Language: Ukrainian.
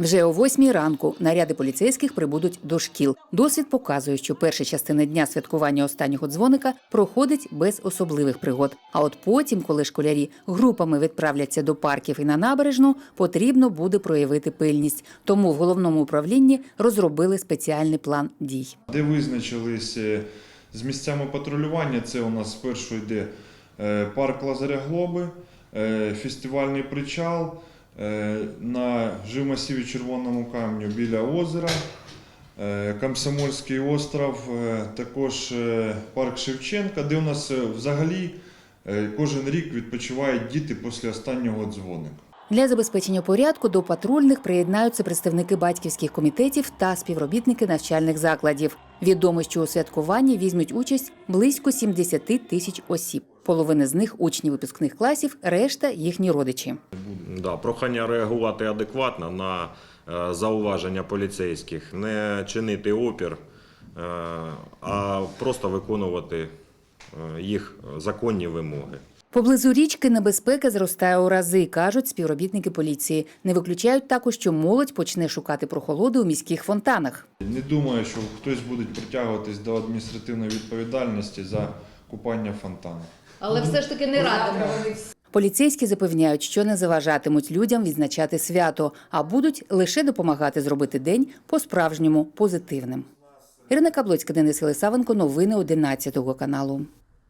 Вже о восьмій ранку наряди поліцейських прибудуть до шкіл. Досвід показує, що перша частина дня святкування останнього дзвоника проходить без особливих пригод. А от потім, коли школярі групами відправляться до парків і на набережну, потрібно буде проявити пильність. Тому в головному управлінні розробили спеціальний план дій. Де визначились е, з місцями патрулювання, це у нас спершу йде е, парк Лазаря Глоби, е, фестивальний причал на живмасиві Червоному камню біля озера, е, Комсомольський остров, е, також е, парк Шевченка, де у нас е, взагалі е, кожен рік відпочивають діти після останнього дзвоника. Для забезпечення порядку до патрульних приєднаються представники батьківських комітетів та співробітники навчальних закладів. Відомо, що у святкуванні візьмуть участь близько 70 тисяч осіб. Половина з них учні випускних класів, решта їхні родичі. Да, прохання реагувати адекватно на е, зауваження поліцейських, не чинити опір, е, а просто виконувати е, їх законні вимоги. Поблизу річки небезпека зростає у рази, кажуть співробітники поліції. Не виключають також, що молодь почне шукати прохолоди у міських фонтанах. Не думаю, що хтось буде притягуватись до адміністративної відповідальності за купання в фонтанах. Але все ж таки не радимо. Поліцейські запевняють, що не заважатимуть людям відзначати свято, а будуть лише допомагати зробити день по-справжньому позитивним. Ірина Каблоцька, Денис Лисавенко, новини 11 каналу.